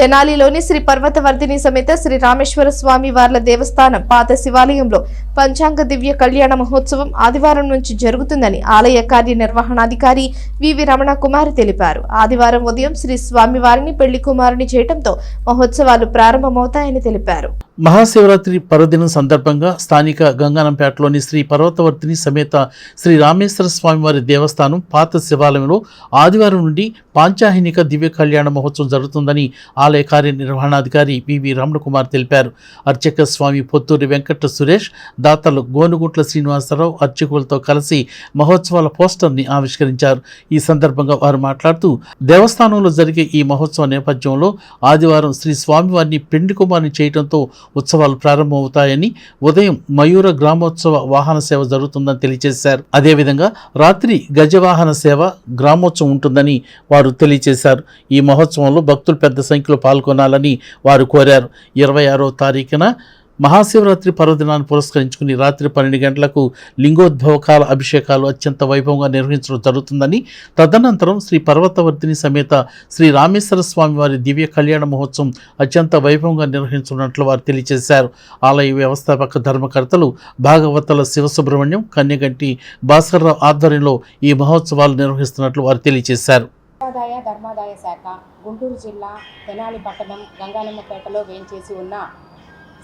తెనాలిలోని శ్రీ పర్వతవర్ధిని సమేత శ్రీ రామేశ్వర స్వామి వార్ల దేవస్థానం పాత శివాలయంలో పంచాంగ దివ్య కళ్యాణ మహోత్సవం ఆదివారం నుంచి జరుగుతుందని ఆలయ కార్యనిర్వహణాధికారి వివి రమణ కుమార్ తెలిపారు. ఆదివారం ఉదయం శ్రీ స్వామివారిని పెళ్ళి కుమారుని చేయటంతో మహోత్సవాలు ప్రారంభమవుతాయని తెలిపారు. మహాశివరాత్రి పర్వదినం సందర్భంగా స్థానిక గంగానంపేటలోని శ్రీ పర్వతవర్తిని సమేత శ్రీ రామేశ్వర స్వామివారి దేవస్థానం పాత శివాలయంలో ఆదివారం నుండి పాంచాహినిక దివ్య కళ్యాణ మహోత్సవం జరుగుతుందని ఆలయ కార్యనిర్వహణాధికారి పివి రమణకుమార్ తెలిపారు. అర్చక స్వామి పొత్తూరి వెంకట సురేష్ దాతలు గోనుగుంట్ల శ్రీనివాసరావు అర్చకులతో కలిసి మహోత్సవాల పోస్టర్ని ఆవిష్కరించారు. ఈ సందర్భంగా వారు మాట్లాడుతూ దేవస్థానంలో జరిగే ఈ మహోత్సవ నేపథ్యంలో ఆదివారం శ్రీ స్వామివారిని పెండి కుమార్ని చేయడంతో ఉత్సవాలు ప్రారంభమవుతాయని ఉదయం మయూర గ్రామోత్సవ వాహన సేవ జరుగుతుందని తెలియజేశారు. అదేవిధంగా రాత్రి గజవాహన సేవ గ్రామోత్సవం ఉంటుందని వారు తెలియజేశారు. ఈ మహోత్సవంలో భక్తులు పెద్ద సంఖ్యలో పాల్గొనాలని వారు కోరారు. ఇరవై ఆరో తారీఖున మహాశివరాత్రి పర్వదినాన్ని పురస్కరించుకుని రాత్రి పన్నెండు గంటలకు లింగోద్భవకాల అభిషేకాలు అత్యంత వైభవంగా నిర్వహించడం జరుగుతుందని తదనంతరం శ్రీ పర్వతవర్తిని సమేత శ్రీ రామేశ్వర స్వామి వారి దివ్య కళ్యాణ మహోత్సవం అత్యంత వైభవంగా నిర్వహించనున్నట్లు వారు తెలియజేశారు. ఆలయ వ్యవస్థాపక ధర్మకర్తలు భాగవతల శివసుబ్రహ్మణ్యం కన్యగంటి భాస్కర్రావు ఆధ్వర్యంలో ఈ మహోత్సవాలు నిర్వహిస్తున్నట్లు వారు తెలియజేశారు. దేవాదాయ ధర్మాదాయ శాఖ గుంటూరు జిల్లా తెనాలి పట్టణం గంగానమ్మపేటలో వేయించేసి ఉన్న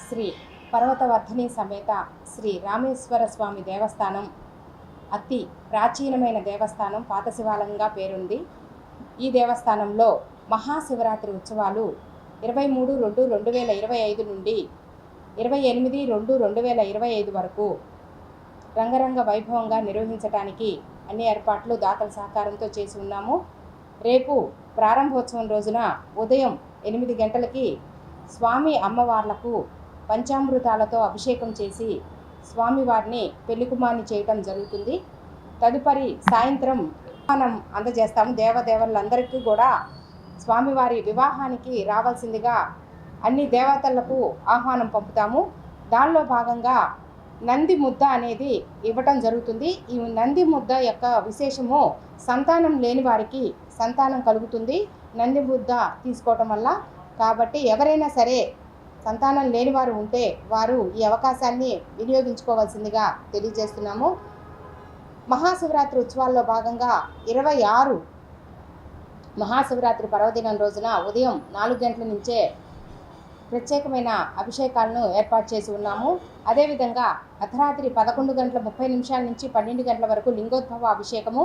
శ్రీ పర్వతవర్ధిని సమేత శ్రీ రామేశ్వర స్వామి దేవస్థానం. అతి ప్రాచీనమైన దేవస్థానం పాత శివాలయంగా పేరుంది. ఈ దేవస్థానంలో మహాశివరాత్రి ఉత్సవాలు ఇరవై మూడు రెండు రెండు వేల ఇరవై ఐదు నుండి ఇరవై ఎనిమిది రెండు రెండు వేల ఇరవై ఐదు వరకు రంగరంగ వైభవంగా నిర్వహించడానికి అన్ని ఏర్పాట్లు దాతల సహకారంతో చేసి ఉన్నాము. రేపు ప్రారంభోత్సవం రోజున ఉదయం ఎనిమిది గంటలకి స్వామి అమ్మవార్లకు పంచామృతాలతో అభిషేకం చేసి స్వామివారిని పెళ్ళికుమార్ని చేయటం జరుగుతుంది. తదుపరి సాయంత్రం మనం అందజేస్తాము. దేవదేవులందరికీ కూడా స్వామివారి వివాహానికి రావాల్సిందిగా అన్ని దేవతలకు ఆహ్వానం పంపుతాము. దానిలో భాగంగా నంది ముద్ద అనేది ఇవ్వటం జరుగుతుంది. ఈ నంది ముద్ద యొక్క విశేషము సంతానం లేని వారికి సంతానం కలుగుతుంది. నంది ముద్ద తీసుకోవటం వల్ల కాబట్టి ఎవరైనా సరే సంతానం లేని వారు ఉంటే వారు ఈ అవకాశాన్ని వినియోగించుకోవాల్సిందిగా తెలియజేస్తున్నాము. మహాశివరాత్రి ఉత్సవాల్లో భాగంగా ఇరవై ఆరు మహాశివరాత్రి పర్వదినం రోజున ఉదయం నాలుగు గంటల నుంచే ప్రత్యేకమైన అభిషేకాలను ఏర్పాటు చేసి ఉన్నాము. అదేవిధంగా అర్ధరాత్రి పదకొండు గంటల ముప్పై నిమిషాల నుంచి పన్నెండు గంటల వరకు లింగోద్భవ అభిషేకము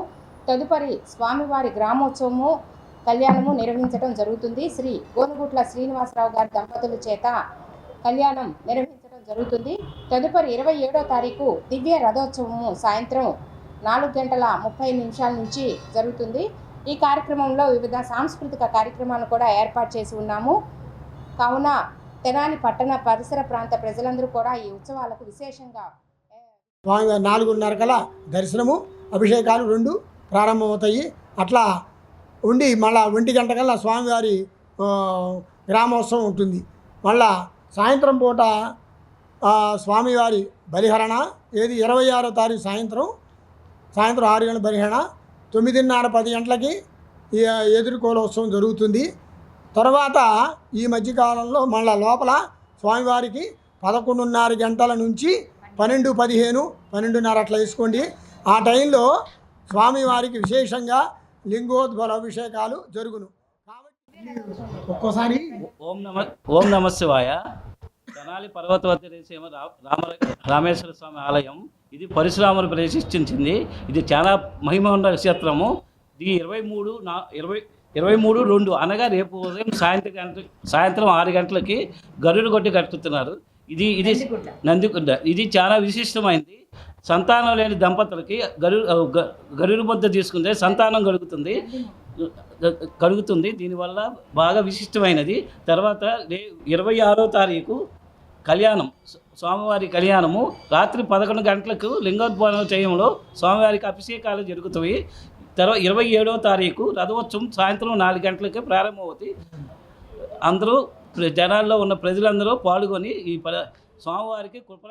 తదుపరి స్వామివారి గ్రామోత్సవము కళ్యాణము నిర్వహించడం జరుగుతుంది. శ్రీ గోనుగుట్ల శ్రీనివాసరావు గారి దంపతుల చేత కళ్యాణం నిర్వహించడం జరుగుతుంది. తదుపరి ఇరవై ఏడో తారీఖు దివ్య రథోత్సవము సాయంత్రం నాలుగు గంటల ముప్పై నిమిషాల నుంచి జరుగుతుంది. ఈ కార్యక్రమంలో వివిధ సాంస్కృతిక కార్యక్రమాలు కూడా ఏర్పాటు చేసి ఉన్నాము. కావున తెనాలి పట్టణ పరిసర ప్రాంత ప్రజలందరూ కూడా ఈ ఉత్సవాలకు విశేషంగా నాలుగున్నర కల దర్శనము అభిషేకాలు రెండు ప్రారంభమవుతాయి. అట్లా ఉండి మళ్ళా ఒంటి గంట కల్లా స్వామివారి గ్రామోత్సవం ఉంటుంది. మళ్ళా సాయంత్రం పూట స్వామివారి బలిహరణ ఏది ఇరవై ఆరో తారీఖు సాయంత్రం సాయంత్రం ఆరు గంటల బలిహరణ తొమ్మిదిన్నర పది గంటలకి ఈ ఎదుర్కోలోత్సవం జరుగుతుంది. తర్వాత ఈ మధ్యకాలంలో మళ్ళా లోపల స్వామివారికి పదకొండున్నర గంటల నుంచి పన్నెండు పదిహేను పన్నెండున్నర అట్లా వేసుకోండి. ఆ టైంలో స్వామివారికి విశేషంగా లింగోద్భవ అభిషేకాలు జరుగును. కాబట్టి ఒక్కోసారి ఓం నమ ఓం నమ శివాయ. తెనాలి పర్వతవతి సీమ రా- రామ రామేశ్వర స్వామి ఆలయం. ఇది పరశురాములు ప్రతిష్ఠించింది ఇది చాలా మహిమ ఉన్న క్షేత్రము. ఇది ఇరవై మూడు నా ఇరవై ఇరవై మూడు రెండు అనగా రేపు ఉదయం సాయంత్రం గంట సాయంత్రం ఆరు గంటలకి గరుడు కొట్టి కట్టుతున్నారు. ఇది ఇది నందికొండ ఇది చాలా విశిష్టమైంది. సంతానం లేని దంపతులకి గరు గ- గరుడు ముద్ద తీసుకుంటే సంతానం కలుగుతుంది. కలుగుతుంది. దీనివల్ల బాగా విశిష్టమైనది. తర్వాత రే ఇరవై ఆరో తారీఖు కళ్యాణం. స్వామివారి కళ్యాణము. రాత్రి పదకొండు గంటలకు లింగోద్భవన చేయడంలో స్వామివారికి అభిషేకాలు జరుగుతాయి. తర్వాత ఇరవై ఏడవ తారీఖు రథోత్సవం సాయంత్రం నాలుగు గంటలకే ప్రారంభమవుతాయి అందరూ జనాల్లో ఉన్న ప్రజలందరూ పాల్గొని ఈ ప స్వామివారికి కృప